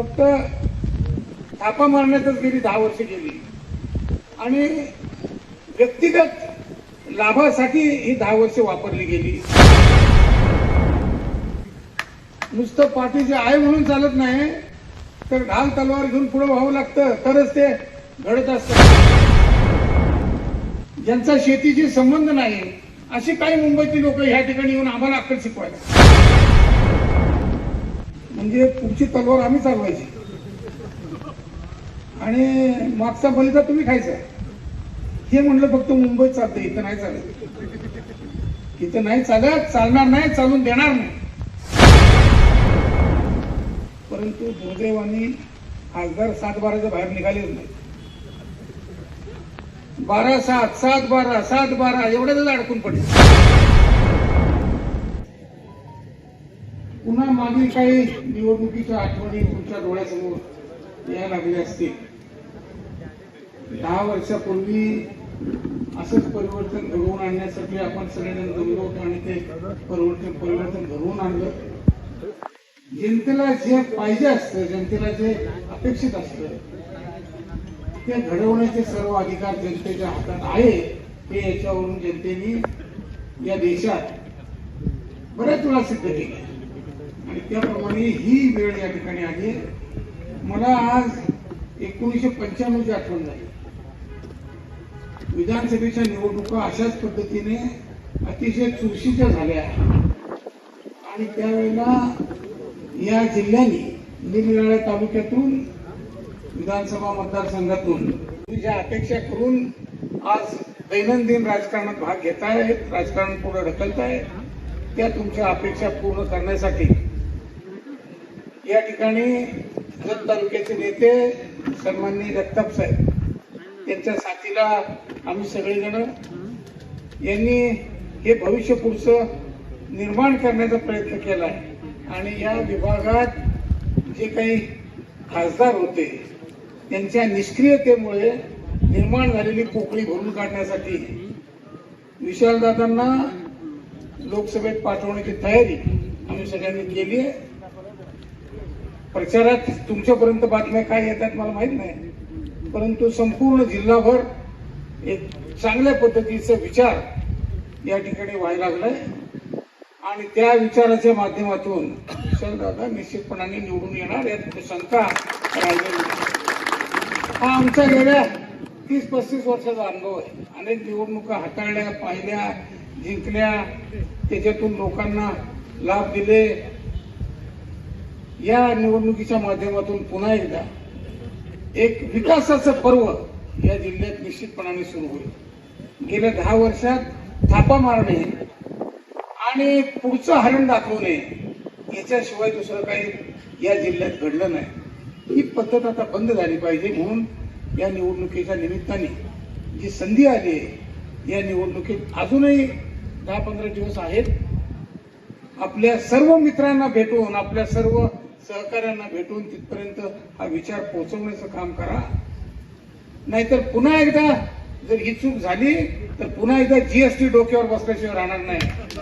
फक्त थापा मारण्यातच गेली दहा वर्ष गेली. आणि व्यक्तिगत लाभासाठी ही दहा वर्ष वापरली गेली. नुसतं पाठीचे आहे म्हणून चालत नाही तर ढाल तलवार घेऊन पुढे व्हावं लागतं तरच ते घडत असतात ज्यांचा शेतीशी संबंध नाही अशी काही मुंबईची लोक ह्या ठिकाणी येऊन आम्हाला अक्कल शिकवायला. म्हणजे पुढची तलवार आम्ही चालवायची. आणि मागचा बलिदा तुम्ही खायचा. हे म्हणलं फक्त मुंबईत चालतं इथं नाही चालत. इथं नाही चालत चालणार नाही चालून देणार नाही. परंतु दुर्दैवाने खासदार सात बाराच्या बाहेर निघालेच नाही. बारा सात सात बारा सात बारा एवढ्याच अडकून पडले. पुन्हा मागील काही निवडणुकीच्या आठवणी तुमच्या डोळ्यासमोर यायला लागल्या असतील. दहा वर्षापूर्वी असंच परिवर्तन घडवून आणण्यासाठी आपण सगळेजण जमलो होतो आणि ते परिवर्तन परिवर्तन घडवून आणलं. जनतेला जे पाहिजे असतं जनतेला जे अपेक्षित असतं ते घडवण्याचे सर्व अधिकार जनतेच्या हातात आहे. हे याच्यावरून जनतेने या देशात बऱ्याच वेळा सिद्ध केलं आणि त्याप्रमाणे ही वेळ या ठिकाणी आली मला आज एकोणीसशे पंच्याण्णवची आठवण झाली. विधानसभेच्या निवडणुका अशाच पद्धतीने अतिशय चुरशीच्या झाल्या. आणि त्यावेळेला या जिल्ह्याने निरनिराळ्या तालुक्यातून विधानसभा मतदारसंघातून तुम्ही ज्या अपेक्षा करून आज दैनंदिन राजकारणात भाग घेतायत राजकारण पुढे ढकलताय त्या तुमच्या अपेक्षा पूर्ण करण्यासाठी या ठिकाणी जत तालुक्याचे नेते सन्माननीय जगताप साहेब. त्यांच्या साथीला आम्ही सगळेजण यांनी हे भविष्य पुढचं निर्माण करण्याचा प्रयत्न केला आहे. आणि या विभागात जे काही खासदार होते त्यांच्या निष्क्रियतेमुळे निर्माण झालेली पोकळी भरून काढण्यासाठी विशालदादांना लोकसभेत पाठवण्याची तयारी आम्ही सगळ्यांनी केली आहे. प्रचारात तुमच्यापर्यंत बातम्या काय येतात मला माहीत नाही. परंतु संपूर्ण जिल्हाभर एक चांगल्या पद्धतीचा विचार या ठिकाणी व्हायला लागलाय. आणि त्या विचाराच्या माध्यमातून दादा निश्चितपणाने निवडून येणार यात शंका हा आमचा गेल्या तीस पस्तीस वर्षाचा अनुभव आहे. अनेक निवडणुका हाताळल्या पाहिल्या जिंकल्या. त्याच्यातून लोकांना लाभ दिले. या निवडणुकीच्या माध्यमातून पुन्हा एकदा एक विकासाचं पर्व या जिल्ह्यात निश्चितपणाने सुरू होईल. गेल्या दहा वर्षात थापा मारणे आणि पुढचं हरण दाखवणे याच्याशिवाय दुसरं काही या जिल्ह्यात घडलं नाही. ही पद्धत आता बंद झाली पाहिजे म्हणून या निवडणुकीच्या निमित्ताने जी संधी आली आहे या निवडणुकीत अजूनही दहा पंधरा दिवस आहेत. आपल्या सर्व मित्रांना भेटून आपल्या सर्व सहकाऱ्यांना भेटून तिथपर्यंत हा विचार पोहोचवण्याचं काम करा. नाहीतर पुन्हा एकदा जर ही चूक झाली तर पुन्हा एकदा जीएसटी डोक्यावर बसल्याशिवाय राहणार नाही.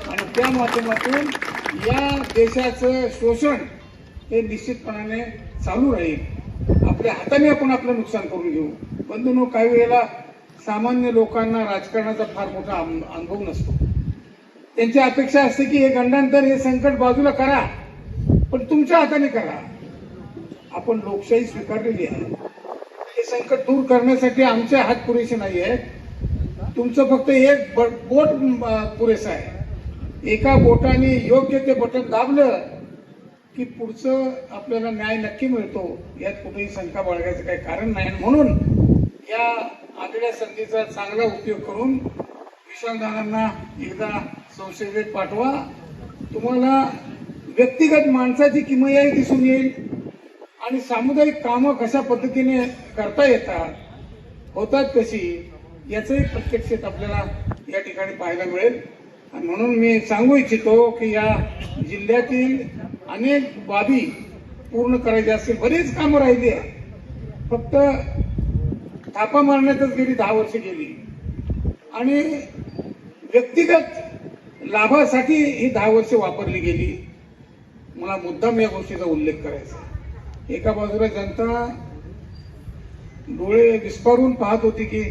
आणि त्या माध्यमातून या देशाचं शोषण हे निश्चितपणाने चालू राहील. आपल्या हाताने आपण आपलं नुकसान करून घेऊ. बंधून काही वेळेला सामान्य लोकांना राजकारणाचा फार मोठा अनुभव नसतो. त्यांची अपेक्षा असते की हे गंडांतर हे संकट बाजूला करा. पण तुमच्या हाताने करा. आपण लोकशाही स्वीकारलेली आहे. हे संकट दूर करण्यासाठी आमचे हात पुरेसे नाही आहेत. तुमचं फक्त एक बोट पुरेसं आहे. एका बोटाने योग्य ते बटन दाबलं की पुढचं आपल्याला न्याय नक्की मिळतो. यात कुठेही शंका बाळगायचं काही कारण नाही. म्हणून या आलेल्या संधीचा चांगला उपयोग करून विशालदादांना एकदा संसदेत पाठवा. तुम्हाला व्यक्तिगत माणसाची किमयाही दिसून येईल आणि सामुदायिक कामं कशा पद्धतीने करता येतात होतात कशी याचंही प्रत्यक्षात आपल्याला या ठिकाणी पाहायला मिळेल. आणि म्हणून मी सांगू इच्छितो की या जिल्ह्यातील अनेक बाबी पूर्ण करायच्या असतील बरीच कामं राहिली आहे फक्त थापा मारण्यातच गेली दहा वर्ष गेली. आणि व्यक्तिगत लाभासाठी ही दहा वर्ष वापरली गेली. मला मुद्दाम या गोष्टीचा उल्लेख करायचा एका बाजूला जनता डोळे विस्फारून पाहत होती की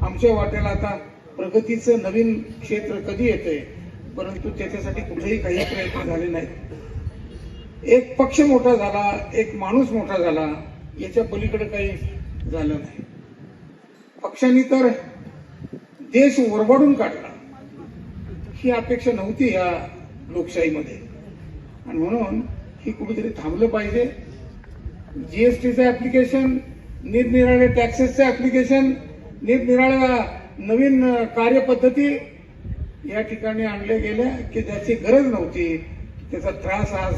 आमच्या वाट्याला आता प्रगतीचं नवीन क्षेत्र कधी येतंय परंतु त्याच्यासाठी कुठेही काही प्रयत्न झाले नाहीत. एक पक्ष मोठा झाला एक माणूस मोठा झाला याच्या पलीकडे काही झालं नाही. पक्षांनी तर देश ओरबाडून काढला. ही अपेक्षा नव्हती या लोकशाहीमध्ये. आणि म्हणून ही कुठेतरी थांबलं पाहिजे. जीएसटीचं ऍप्लिकेशन निरनिराळे टॅक्सेसचं ऍप्लिकेशन निरनिराळ्या नवीन कार्यपद्धती या ठिकाणी आणल्या गेल्या की ज्याची गरज नव्हती. त्याचा त्रास आज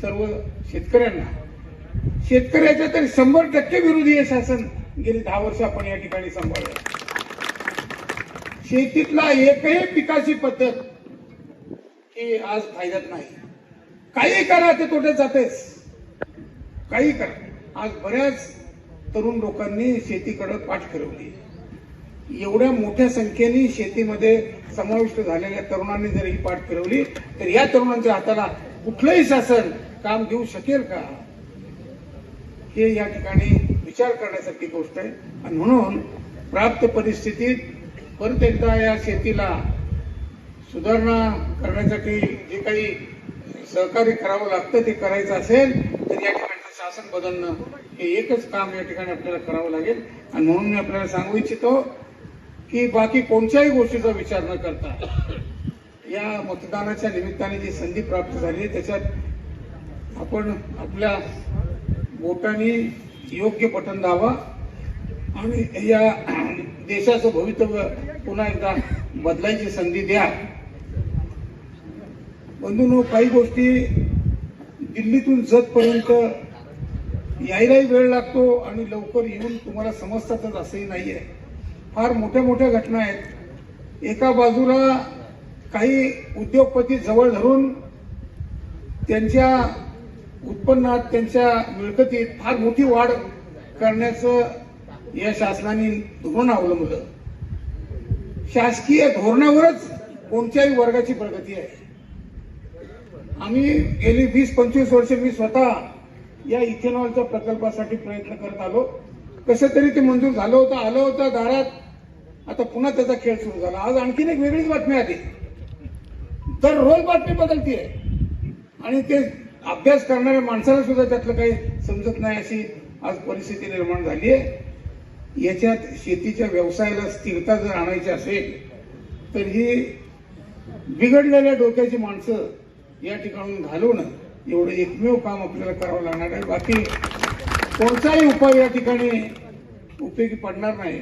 सर्व शेतकऱ्यांना. शेतकऱ्याच्या तर शंभर टक्के विरोधी हे शासन गेली दहा वर्ष आपण या ठिकाणी सांभाळलं. शेतीतला एकही पिकाची पद्धत ही आज फायद्यात नाही. काही करा ते तोट्यात जातेच काही करा. आज बऱ्याच तरुण लोकांनी शेतीकडे पाठ फिरवली. एवढ्या मोठ्या संख्येने शेतीमध्ये समाविष्ट झालेल्या तरुणांनी जर ही पाठ फिरवली तर या तरुणांच्या हाताला कुठलंही शासन काम घेऊ शकेल का? हे या ठिकाणी विचार करण्यासारखी गोष्ट आहे. आणि म्हणून प्राप्त परिस्थितीत परत एकदा या शेतीला सुधारणा करण्यासाठी जे काही सहकार्य करावं लागतं ते करायचं असेल तर या ठिकाणचं शासन बदलणं हे एकच काम या ठिकाणी आपल्याला करावं लागेल. आणि म्हणून मी आपल्याला सांगू इच्छितो की बाकी कोणत्याही गोष्टीचा विचार न करता या मतदानाच्या निमित्ताने जी संधी प्राप्त झाली त्याच्यात आपण आपल्या बोटाने योग्य पठण दावा आणि या देशाचं भवितव्य पुन्हा एकदा बदलायची संधी द्या. बंधूंनो काही गोष्टी दिल्लीतून जतपर्यंत यायलाही वेळ लागतो आणि लवकर येऊन तुम्हाला समजतातच असंही नाही आहे फार मोठ्या मोठ्या घटना आहेत. एका बाजूला काही उद्योगपती जवळ धरून त्यांच्या उत्पन्नात त्यांच्या मिळकतीत फार मोठी वाढ करण्याचं या शासनाने धोरण अवलंबलं. शासकीय धोरणावरच कोणत्याही वर्गाची प्रगती आहे. आम्ही गेली वीस पंचवीस वर्ष मी स्वतः या इथेनॉलच्या प्रकल्पासाठी प्रयत्न करत आलो. कसं तरी ते मंजूर झालं होतं आलं होतं दारात. आता पुन्हा त्याचा खेळ सुरू झाला. आज आणखीन एक वेगळीच बातमी आली. तर रोज बातमी बदलतीये. आणि ते अभ्यास करणाऱ्या माणसाला सुद्धा त्यातलं काही समजत नाही अशी आज परिस्थिती निर्माण झाली आहे याच्यात शेतीच्या व्यवसायाला स्थिरता जर आणायची असेल तर ही बिघडलेल्या डोक्याची माणसं या ठिकाणून घालवणं एवढं एकमेव काम आपल्याला करावं लागणार आहे. बाकी कोणताही उपाय या ठिकाणी उपयोगी पडणार नाही.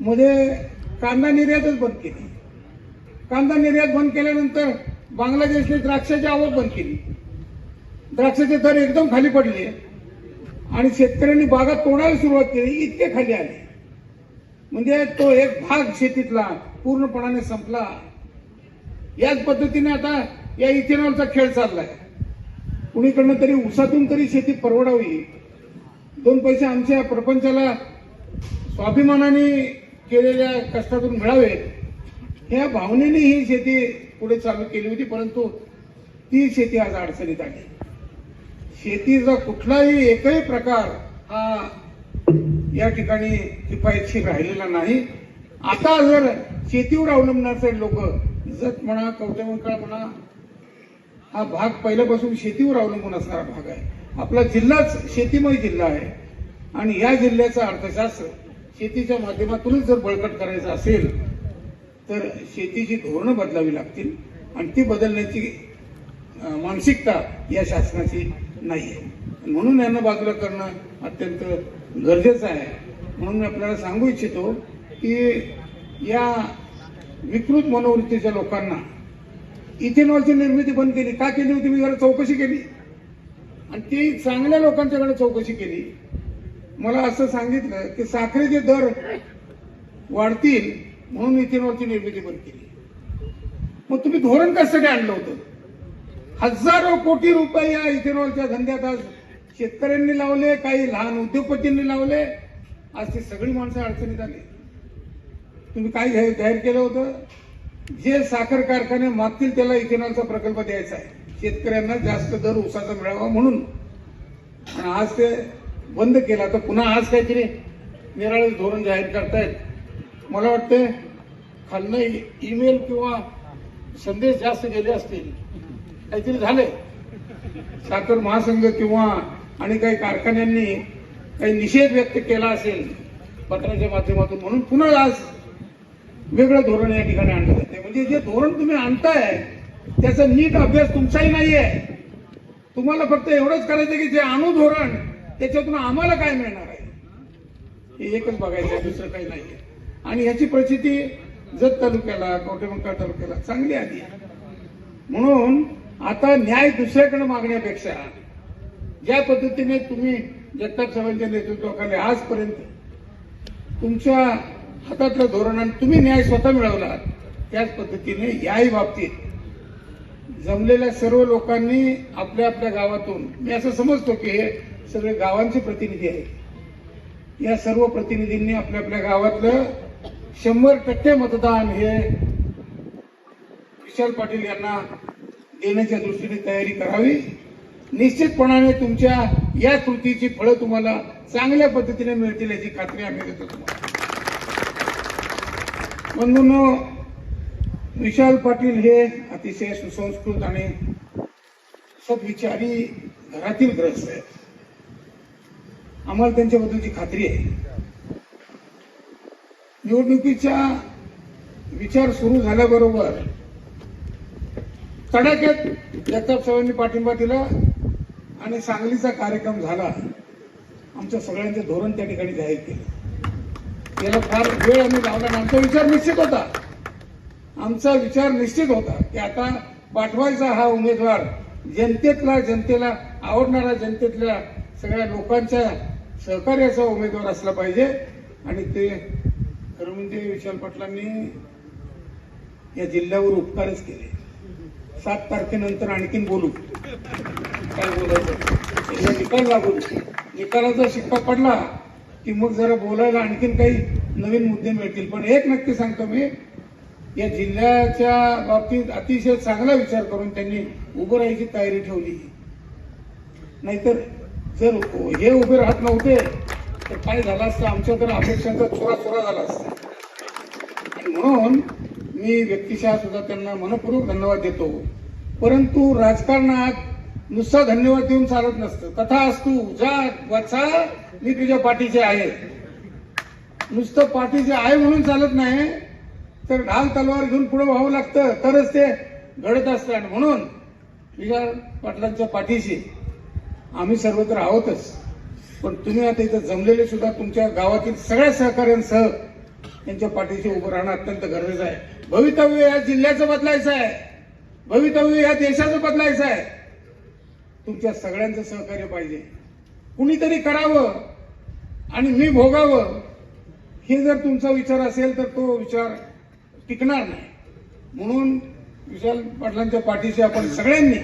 मध्ये कांदा निर्यातच बंद केली. कांदा निर्यात बंद केल्यानंतर बांगलादेशने द्राक्षाची आवक बंद केली. द्राक्षाचे दर एकदम खाली पडले. आणि शेतकऱ्यांनी बागा तोडायला सुरुवात केली इतके खाली आले. म्हणजे तो एक भाग शेतीतला पूर्णपणाने संपला. याच पद्धतीने आता या इथेनॉलचा खेळ चाललाय. कुणीकडनं तरी उसातून तरी शेती परवडावी. दोन पैसे आमच्या प्रपंचाला स्वाभिमानाने केलेल्या कष्टातून मिळावेत ह्या भावनेने ही शेती पुढे चालू केली होती परंतु ती शेती आज अडचणीत आली शेतीचा कुठलाही एकही प्रकार हा या ठिकाणी किफायतशीर राहिलेला नाही. आता जर शेतीवर अवलंबणारे लोक जत म्हणा कवटेमंकाळ म्हणा हा भाग पहिल्यापासून शेतीवर अवलंबून असणारा भाग आहे. आपला जिल्हाच शेतीमय जिल्हा आहे. आणि या जिल्ह्याचं अर्थशास्त्र शेतीच्या माध्यमातूनच जर बळकट करायचं असेल तर शेतीची धोरणं बदलावी लागतील आणि ती बदलण्याची मानसिकता या शासनाची नाही आहे. म्हणून यांना बाजूला करणं अत्यंत गरजेचं आहे. म्हणून मी आपल्याला सांगू इच्छितो की या विकृत मनोवृत्तीच्या लोकांना इथेनॉलची निर्मिती बंद केली. का केली होती? मी जरा चौकशी केली. आणि ती चांगल्या लोकांच्याकडे चौकशी केली. मला असं सांगितलं की साखरेचे दर वाढतील म्हणून इथेनॉलची निर्मिती बंद केली. मग तुम्ही धोरण कशासाठी आणलं होतं? हजारो कोटी रुपये या इथेनॉलच्या धंद्यात आज शेतकऱ्यांनी लावले काही लहान उद्योगपतींनी लावले. आज ती सगळी माणसं अडचणीत आली. तुम्ही काय जाहीर जाहीर केलं होतं? जे साखर कारखाने मागतील त्याला इथेनॉलचा प्रकल्प द्यायचा आहे. शेतकऱ्यांना जास्त दर उसाचा मिळावा म्हणून. आणि आज ते बंद केला. तर पुन्हा आज काहीतरी निराळे धोरण जाहीर करतायत. मला वाटतं खालनं ईमेल किंवा संदेश जास्त गेले असतील. काहीतरी झाले साखर महासंघ किंवा आणि काही कारखान्यांनी काही निषेध व्यक्त केला असेल पत्राच्या माध्यमातून म्हणून पुन्हा आज वेगळं धोरण या ठिकाणी आणलं म्हणजे जे धोरण तुम्ही आणताय त्याचा नीट अभ्यास तुमचाही नाहीये. तुम्हाला फक्त एवढंच करायचं की जे आणू धोरण त्याच्यातून आम्हाला काय मिळणार आहे? हे एकच बघायचं आहे दुसरं काही नाहीये. आणि ह्याची परिस्थिती जत तालुक्याला कवटेमंका तालुक्याला चांगली आली म्हणून आता न्याय दुसऱ्याकडे मागण्यापेक्षा ज्या पद्धतीने तुम्ही जगताप साहेबांच्या नेतृत्वाखाली आजपर्यंत तुमच्या हातातलं धोरण आणि तुम्ही न्याय स्वतः मिळवला त्याच पद्धतीने याही बाबतीत जमलेल्या सर्व लोकांनी आपल्या आपल्या गावातून मी असं समजतो की हे सगळे गावांचे प्रतिनिधी आहेत. या सर्व प्रतिनिधींनी आपल्या आपल्या गावातलं शंभर टक्के मतदान हे विशाल पाटील यांना देण्याच्या दृष्टीने तयारी करावी. निश्चितपणाने तुमच्या या कृतीची फळं तुम्हाला चांगल्या पद्धतीने मिळतील याची खात्री आम्ही देतो तुम्हाला. म्हणून विशाल पाटील हे अतिशय सुसंस्कृत आणि सद्विचारी घरातील ग्रस्त आहेत. आम्हाला त्यांच्याबद्दलची खात्री आहे. निवडणुकीच्या विचार सुरू झाल्याबरोबर तडाख्यात जगताप साहेबांनी पाठिंबा दिला आणि सांगलीचा कार्यक्रम झाला. आमच्या सगळ्यांचे धोरण त्या ठिकाणी जाहीर केलं. याला फार वेळ आम्ही लावला आमचा विचार निश्चित होता. आमचा विचार निश्चित होता की आता पाठवायचा हा उमेदवार जनतेतला जनतेला आवडणारा जनतेतल्या सगळ्या लोकांच्या सहकार्याचा उमेदवार असला पाहिजे. आणि ते खरं म्हणजे विशाल पाटलांनी या जिल्ह्यावर उपकारच केले. सात तारखेनंतर आणखीन बोलू. काय बोलायचं? निकाल लागू निकालाचा शिक्का पडला की मग जरा बोलायला आणखीन काही नवीन मुद्दे मिळतील. पण एक नक्की सांगतो मी या जिल्ह्याच्या बाबतीत अतिशय चांगला विचार करून त्यांनी उभं राहायची तयारी ठेवली. नाहीतर जर हे उभे राहत नव्हते तर काय झालं असतं? आमच्या तर अपेक्षांचा चुरा चुरा झाला असता. आणि म्हणून मी व्यक्तिशः सुद्धा त्यांना मनपूर्वक धन्यवाद देतो. परंतु राजकारणात नुसता धन्यवाद देऊन चालत नसतं. कथा असतो जा वाचा मी तुझ्या पाठीचे आहे. नुसतं पाठीचे आहे म्हणून चालत नाही. तर ढाल तलवार घेऊन पुढे व्हावं लागतं. तरच ते घडत असतं आणि म्हणून विशाल पाटलांच्या पाठीशी आम्ही सर्व तर आहोतच. पण तुम्ही आता इथं जमलेले सुद्धा तुमच्या गावातील सगळ्या सहकार्यांसह त्यांच्या पाठीशी उभं राहणं अत्यंत गरजेचं आहे. भवितव्य या जिल्ह्याचं बदलायचं आहे. भवितव्य या देशाचं बदलायचं आहे. तुमच्या सगळ्यांचं सहकार्य पाहिजे. कुणीतरी करावं आणि मी भोगावं हे जर तुमचा विचार असेल तर तो विचार टिकणार नाही. म्हणून विशाल पाटलांच्या पाठीशी आपण सगळ्यांनी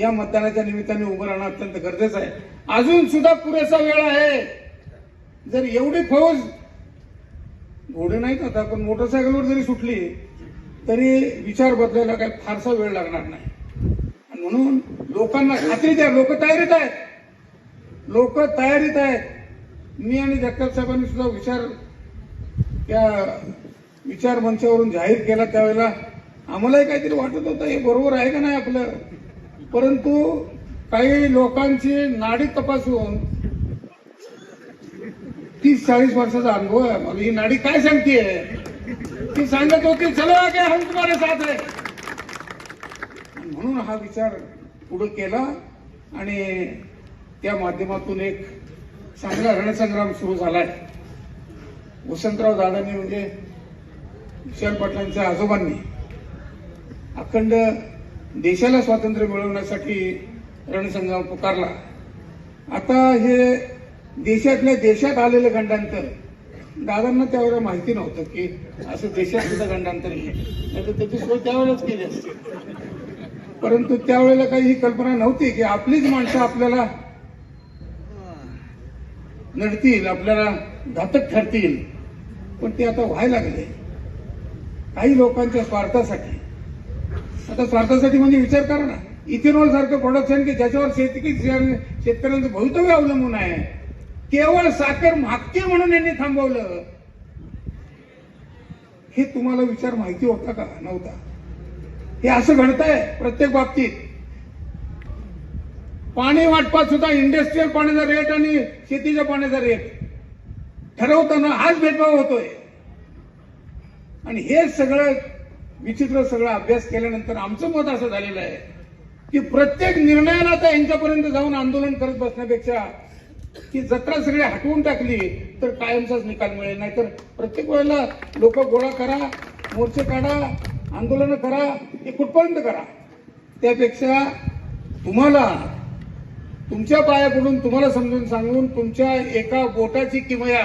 या मतदानाच्या निमित्ताने उभं राहणं अत्यंत गरजेचं आहे. अजून सुद्धा पुरेसा वेळ आहे. जर एवढी फौज घोडे नाहीत आता पण मोटरसायकलवर जरी सुटली तरी विचार बदलायला काही फारसा वेळ लागणार नाही. आणि म्हणून लोकांना खात्री द्या लोक तयारीत आहेत. लोक तयारीत आहेत. मी आणि जगताप साहेबांनी सुद्धा विचार त्या विचार मंचावरून जाहीर केला त्यावेळेला. आम्हालाही काहीतरी वाटत होतं हे बरोबर आहे का नाही आपलं? परंतु काही लोकांची नाडी तपासून तीस चाळीस वर्षाचा अनुभव आहे मला ही नाडी काय सांगतेय? ती सांगत होती चलो आगे हम तुम्हाला साथ आहे म्हणून हा विचार पुढे केला आणि त्या माध्यमातून एक चांगला रणसंग्राम सुरू झालाय. वसंतराव दादांनी म्हणजे विशाल पाटलांच्या आजोबांनी अखंड देशाला स्वातंत्र्य मिळवण्यासाठी रणसंग्राम पुकारला. आता हे देशातल्या देशात आलेलं गंडांतर दादांना त्यावेळेला माहिती नव्हतं की असं देशात सुद्धा गंडांतर नाही तर त्याची सोय त्यावेळेलाच केली असते. परंतु त्यावेळेला काही ही कल्पना नव्हती की आपलीच माणसं आपल्याला नडतील आपल्याला घातक ठरतील. पण ते आता व्हायला लागले. काही लोकांच्या स्वार्थासाठी. आता स्वार्थासाठी म्हणजे विचार करा ना. इथेनॉल सारखं प्रोडक्शन की ज्याच्यावर शेतकरी शेतकऱ्यांचं भवितव्य अवलंबून आहे. केवळ साखर मागते म्हणून यांनी थांबवलं. हे तुम्हाला विचार माहिती होता का? नव्हता. हे असं घडतंय प्रत्येक बाबतीत. पाणी वाटपात सुद्धा इंडस्ट्रीयल पाण्याचा रेट आणि शेतीच्या पाण्याचा रेट ठरवताना हाच भेदभाव होतोय. आणि हे सगळं विचित्र सगळं अभ्यास केल्यानंतर आमचं मत असं झालेलं आहे की प्रत्येक निर्णयाला आता यांच्यापर्यंत जाऊन आंदोलन करत बसण्यापेक्षा की जत्रा सगळी हटवून टाकली तर कायमचाच निकाल मिळेल. नाहीतर प्रत्येक वेळेला लोक गोळा करा मोर्चे काढा आंदोलन करा हे कुठपर्यंत करा? त्यापेक्षा तुम्हाला तुमच्या पाया पडून तुम्हाला समजून सांगून तुमच्या एका बोटाची किमया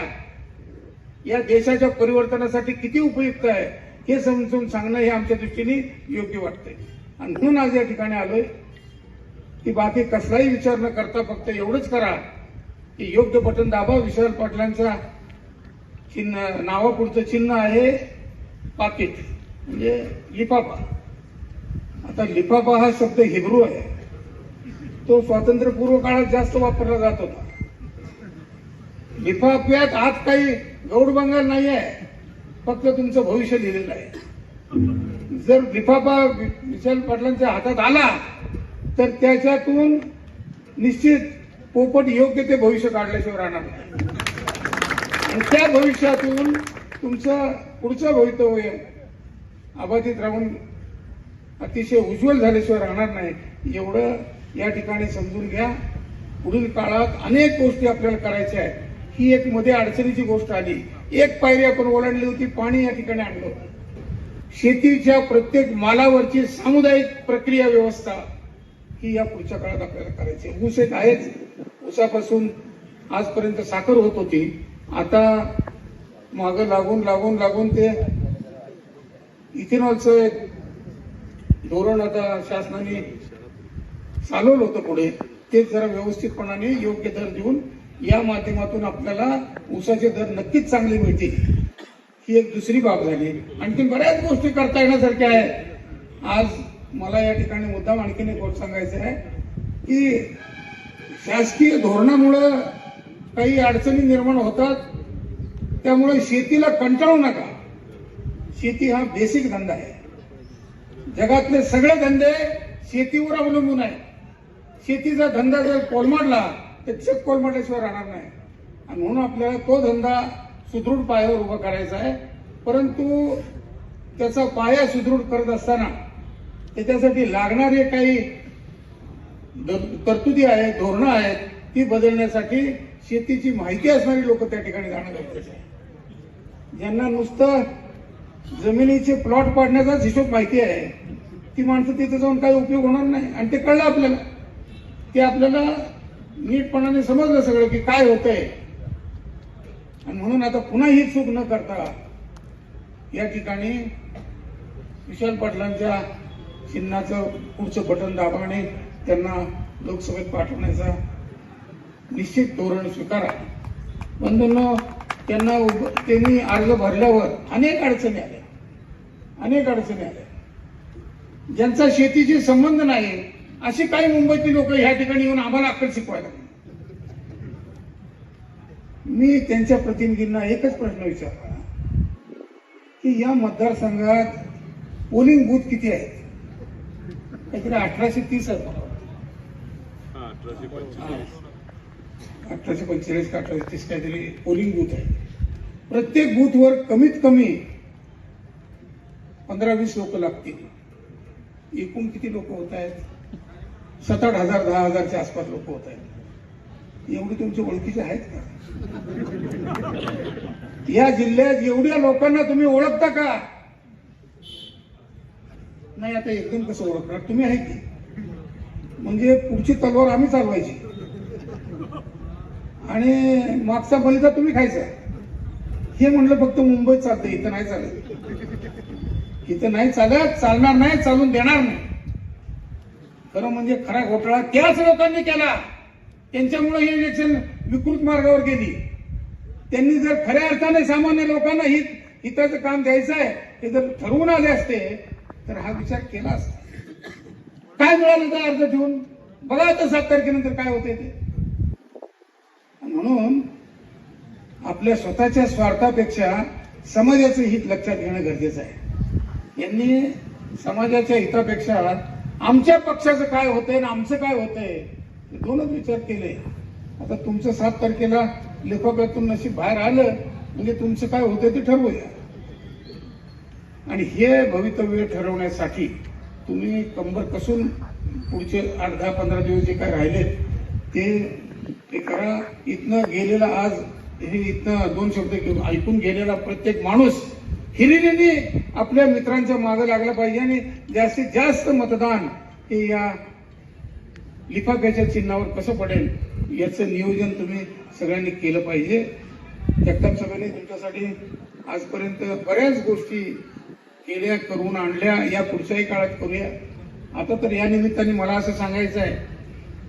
या देशाच्या परिवर्तनासाठी किती उपयुक्त आहे हे समजून सांगणं हे आमच्या दृष्टीने योग्य वाटतंय. आणि म्हणून आज या ठिकाणी आलोय की बाकी कसलाही विचार न करता फक्त एवढंच करा की योग्य बटन दाबा विशाल पाटलांचा चिन्ह नावापुढचं चिन्ह आहे पाकिट म्हणजे लिफाफा. आता लिफाफा हा शब्द हिब्रू आहे. तो स्वातंत्र्यपूर्व काळात जास्त वापरला जात होता. लिफाफ्यात आज काही गौड बंगाल नाही आहे फक्त तुमचं भविष्य लिहिलेलं आहे. जर लिफाफा विशाल पाटलांच्या हातात आला तर त्याच्यातून निश्चित पोपट योग्य ते भविष्य काढल्याशिवाय राहणार नाही. आणि त्या भविष्यातून तुमचं पुढचं भवितव्य अबाधित राहून अतिशय उज्ज्वल झाल्याशिवाय राहणार नाही एवढं या ठिकाणी समजून घ्या. पुढील काळात अनेक गोष्टी आपल्याला करायच्या आहेत. ही एक मध्ये अडचणीची गोष्ट आली. एक पायरी आपण ओलांडली होती पाणी या ठिकाणी आणलं होतं. शेतीच्या प्रत्येक मालावरची सामुदायिक प्रक्रिया व्यवस्था ही या पुढच्या काळात आपल्याला करायची आहे. ऊस एक आहेच. ऊसापासून आजपर्यंत साखर होत होती. आता माग लागून लागून लागून ते इथेनॉलचं एक धोरण आता शासनाने चालवलं होतं पुढे. ते जरा व्यवस्थितपणाने योग्य दर देऊन या माध्यमातून आपल्याला ऊसाचे दर नक्कीच चांगले मिळतील. ही एक दुसरी बाब झाली. आणखी बऱ्याच गोष्टी करता येण्यासारख्या आहेत. आज मला या ठिकाणी मुद्दाम आणखीन एक गोष्ट सांगायचं आहे की शासकीय धोरणामुळं काही अडचणी निर्माण होतात. त्यामुळे शेतीला कंटाळू नका. शेती हा बेसिक धंदा आहे. जगातले सगळे धंदे शेतीवर अवलंबून आहे शेतीचा धंदा जर कोलमाडला त्याच्यात चेक राहणार नाही. आणि म्हणून आपल्याला तो धंदा सुदृढ पायावर उभा करायचा आहे. परंतु त्याचा पाया सुदृढ करत असताना त्याच्यासाठी लागणारे काही तरतुदी आहेत धोरणं आहेत ती बदलण्यासाठी शेतीची माहिती असणारी लोक त्या ठिकाणी जाणं गरजेचं आहे. ज्यांना नुसतं जमिनीचे प्लॉट पाडण्याचाच हिशोब माहिती आहे ती माणसं तिथे जाऊन काही उपयोग होणार नाही. आणि ते कळलं आपल्याला. ते आपल्याला नीटपणाने समजलं सगळं की काय होतंय. आणि म्हणून आता पुन्हा ही चूक न करता या ठिकाणी विशाल पाटलांच्या चिन्हाचं पुढचं बटन दाबाने त्यांना लोकसभेत पाठवण्याचा निश्चित धोरण स्वीकारा. बंधूंनो त्यांना त्यांनी अर्ज भरल्यावर अनेक अडचणी आल्या. अनेक अडचणी आल्या. ज्यांचा शेतीशी संबंध नाही अशी काही मुंबईतली लोक ह्या ठिकाणी येऊन आम्हाला अक्कल शिकवायला. मी त्यांच्या प्रतिनिधींना एकच प्रश्न विचारला की या मतदारसंघात पोलिंग बूथ किती आहेत काहीतरी अठराशे तीस आहेत अठराशे पंचेचाळीस. का अठराशे तीस काहीतरी पोलिंग बूथ आहे. प्रत्येक बूथवर कमीत कमी पंधरा वीस लोक लागतील. एकूण किती लोक होत आहेत? सात आठ हजार दहा हजारच्या आसपास लोक होत आहेत. एवढी तुमच्या ओळखीचे आहेत का? या जिल्ह्यात एवढ्या लोकांना तुम्ही ओळखता का? नाही आता एकदम कसं ओळखणार? तुम्ही आहे की? म्हणजे पुढची तलवार आम्ही चालवायची. आणि मागचा बलिदा तुम्ही खायचा. हे म्हणलं फक्त मुंबईत चालतं इथं नाही चालत. इथं नाही चालत चालणार नाही चालून देणार नाही. खरं म्हणजे खरा घोटाळा त्याच लोकांनी केला. त्यांच्यामुळे ही इलेक्शन विकृत मार्गावर गेली. त्यांनी जर खऱ्या अर्थाने सामान्य लोकांना हित हिताचं काम द्यायचं आहे हे जर ठरवून आले असते तर हा विचार केला असता. काय मिळालं तर अर्ज ठेवून बघा आता सात तारखेनंतर काय होते ते. म्हणून आपल्या स्वतःच्या स्वार्थापेक्षा समाजाचं हित लक्षात घेणं गरजेचं आहे. यांनी समाजाच्या हितापेक्षा आमच्या पक्षाचं काय होतंय आणि आमचं काय होतंय हे दोनच विचार केले. आता तुमचं सात तारखेला लेखकातून नशीब बाहेर आलं म्हणजे तुमचं काय होतंय ते ठरवूया. आणि हे भवितव्य ठरवण्यासाठी तुम्ही कंबर कसून पुढचे आठ दहा पंधरा दिवस जे काय राहिले ते ते करा. इथनं गेलेला आज हे इथनं दोन शब्द घेऊन ऐकून गेलेला प्रत्येक माणूस हिरिरीने आपल्या मित्रांच्या मागे लागला पाहिजे आणि जास्तीत जास्त मतदान हे या लिफाफ्याच्या चिन्हावर कसं पडेल याचं नियोजन तुम्ही सगळ्यांनी केलं पाहिजे. जगताप सगळ्यांनी तुमच्यासाठी आजपर्यंत बऱ्याच गोष्टी केल्या करून आणल्या या पुढच्याही काळात करूया. आता तर या निमित्ताने मला असं सांगायचं आहे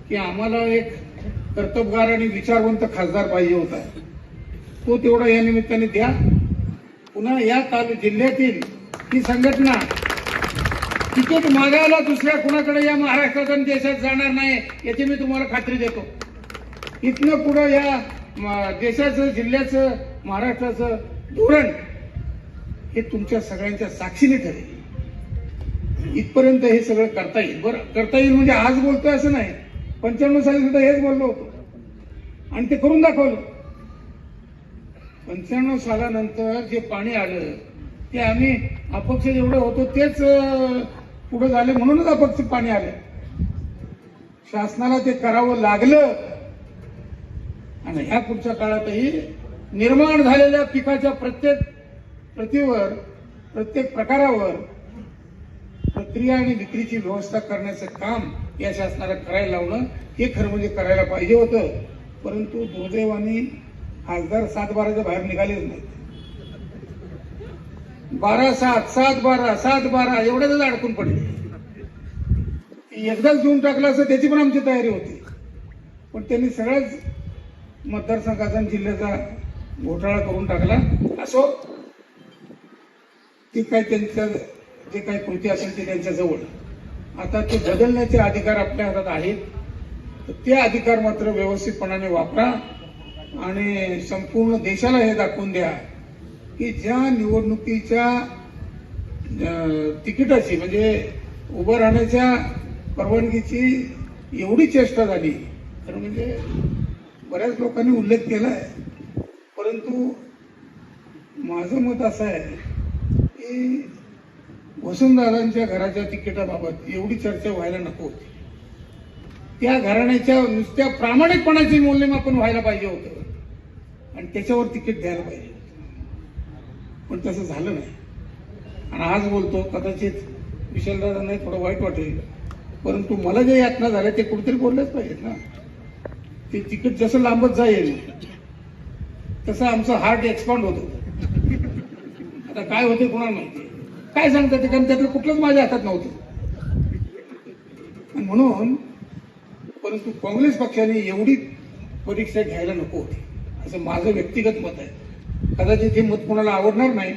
की आम्हाला एक कर्तबगार आणि विचारवंत खासदार पाहिजे होता. तो तेवढा या निमित्ताने द्या. पुन्हा या तालु जिल्ह्यातील ही संघटना तिकीट मागायला दुसऱ्या कुणाकडे या महाराष्ट्रात आणि देशात जाणार नाही याची मी तुम्हाला खात्री देतो. इथनं पुढं या देशाचं जिल्ह्याचं महाराष्ट्राचं धोरण हे तुमच्या सगळ्यांच्या साक्षीने ठरेल. इथपर्यंत हे सगळं करता येईल. बरं करता येईल म्हणजे आज बोलतोय असं नाही. पंच्याण्णव साली सुद्धा हेच बोललो होतो. आणि ते करून दाखवलं. पंच्याण्णव सालानंतर जे पाणी आलं ते आम्ही अपक्ष जेवढे होतो तेच पुढे झाले म्हणूनच अपक्ष पाणी आले. शासनाला ते करावं लागलं. आणि ह्या पुढच्या काळातही निर्माण झालेल्या पिकाच्या प्रत्येक प्रतीवर प्रत्येक प्रकारावर प्रक्रिया आणि विक्रीची व्यवस्था करण्याचं काम या शासनाला करायला लावणं हे खरं म्हणजे करायला पाहिजे होतं. परंतु दुर्दैवाने खासदार सात बाराच्या बाहेर निघालेच नाहीत. बारा सात सात बारा सात बारा एवढ्याच अडकून पडले. एकदाच घेऊन टाकलं असं त्याची पण आमची तयारी होती. पण त्यांनी सगळ्याच मतदारसंघाचा जिल्ह्याचा घोटाळा करून टाकला. असो ती काय त्यांच्या जे काही कृती असेल ते त्यांच्याजवळ. आता ते बदलण्याचे अधिकार आपल्या हातात आहेत. तर ते अधिकार मात्र व्यवस्थितपणाने वापरा. आणि संपूर्ण देशाला हे दाखवून द्या की ज्या निवडणुकीच्या तिकिटाची म्हणजे उभं राहण्याच्या परवानगीची एवढी चेष्टा झाली तर म्हणजे बऱ्याच लोकांनी उल्लेख केला आहे. परंतु माझं मत असं आहे की वसंतदादांच्या घराच्या तिकिटाबाबत एवढी चर्चा व्हायला नको होती. त्या घराण्याच्या नुसत्या प्रामाणिकपणाचे मूल्यमापन व्हायला पाहिजे होतं. आणि त्याच्यावर तिकीट द्यायला पाहिजे. पण तसं झालं नाही. आणि आज बोलतो कदाचित विशालदादांनाही थोडं वाईट वाटेल परंतु मला जे यातना झाल्या ते कुठेतरी बोललेच पाहिजेत ना. ते तिकीट जसं लांबत जाईल तसं आमचं हार्ट एक्सपांड होत. होतं आता काय होते कुणाला माहिती? काय सांगतात ते? कारण त्यातलं कुठलंच माझ्या हातात नव्हतं. म्हणून परंतु काँग्रेस पक्षाने एवढी परीक्षा घ्यायला नको होती. असं माझं व्यक्तिगत मत आहे. कदाचित हे मत कोणाला आवडणार नाही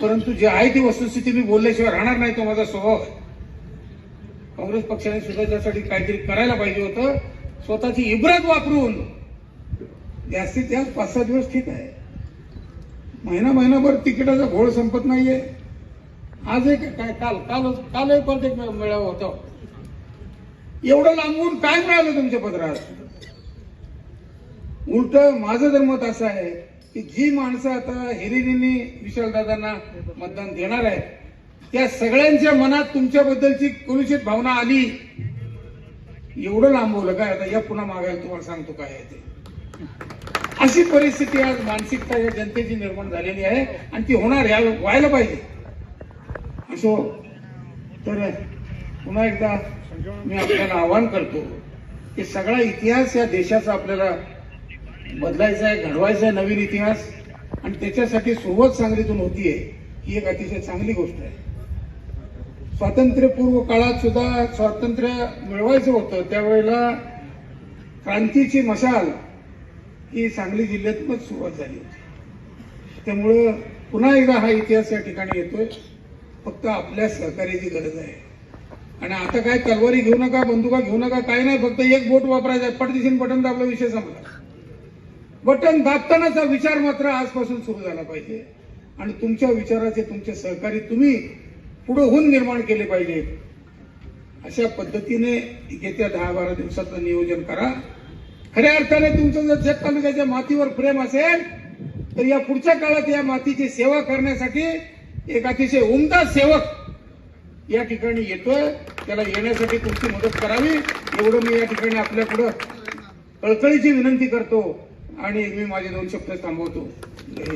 परंतु जे आहे ती वस्तुस्थिती मी बोलल्याशिवाय राहणार नाही तो माझा स्वभाव आहे. काँग्रेस पक्षाने सुद्धा त्यासाठी काहीतरी करायला पाहिजे होतं स्वतःची इब्रत वापरून. जास्तीत जास्त पाच सहा दिवस ठीक आहे. महिना महिनाभर तिकिटाचा घोळ संपत नाहीये. आज एक काय काल काल काल एक परत एक मेळावा होता. एवढं लांबून काय मिळालं तुमच्या पत्रात? उलट माझं तर मत असं आहे की जी माणसं आता हिरिरीने विशालदादांना मतदान देणार आहेत त्या सगळ्यांच्या मनात तुमच्याबद्दलची कलुषित भावना आली. एवढं लांबवलं काय? आता या पुन्हा मागायला तुम्हाला सांगतो काय आहे ते. अशी परिस्थिती आज मानसिकता या जनतेची निर्माण झालेली आहे आणि ती होणार या व्हायला पाहिजे. असो तर पुन्हा एकदा मी आपल्याला आवाहन करतो की सगळा इतिहास या देशाचा आपल्याला बदलायचा आहे घडवायचा आहे नवीन इतिहास. आणि त्याच्यासाठी सुरुवात सांगलीतून होतीये ही एक अतिशय चांगली गोष्ट आहे. स्वातंत्र्यपूर्व काळात सुद्धा स्वातंत्र्य मिळवायचं होतं. त्यावेळेला क्रांतीची मशाल ही सांगली जिल्ह्यातूनच सुरुवात झाली होती. त्यामुळं पुन्हा एकदा हा इतिहास या ठिकाणी येतोय. फक्त आपल्या सहकार्याची गरज आहे. आणि आता काय तलवारी घेऊ नका बंदुका घेऊ नका काय नाही फक्त एक बोट वापरायचा पटदिशीन बटन दाबला विषय संपला. बटन दाबतानाचा विचार मात्र आजपासून सुरू झाला पाहिजे. आणि तुमच्या विचाराचे तुमचे सहकारी तुम्ही पुढे होऊन निर्माण केले पाहिजे अशा पद्धतीने येत्या दहा बारा दिवसाचं नियोजन करा. खऱ्या अर्थाने तुमचं जर जत तालुक्याच्या मातीवर प्रेम असेल तर या पुढच्या काळात या मातीची सेवा करण्यासाठी एक अतिशय उमदा सेवक या ठिकाणी येतोय. त्याला येण्यासाठी तुमची मदत करावी. एवढं मी या ठिकाणी आपल्या पुढं कळकळीची विनंती करतो. आणि मी माझे दोन शब्द थांबवतो.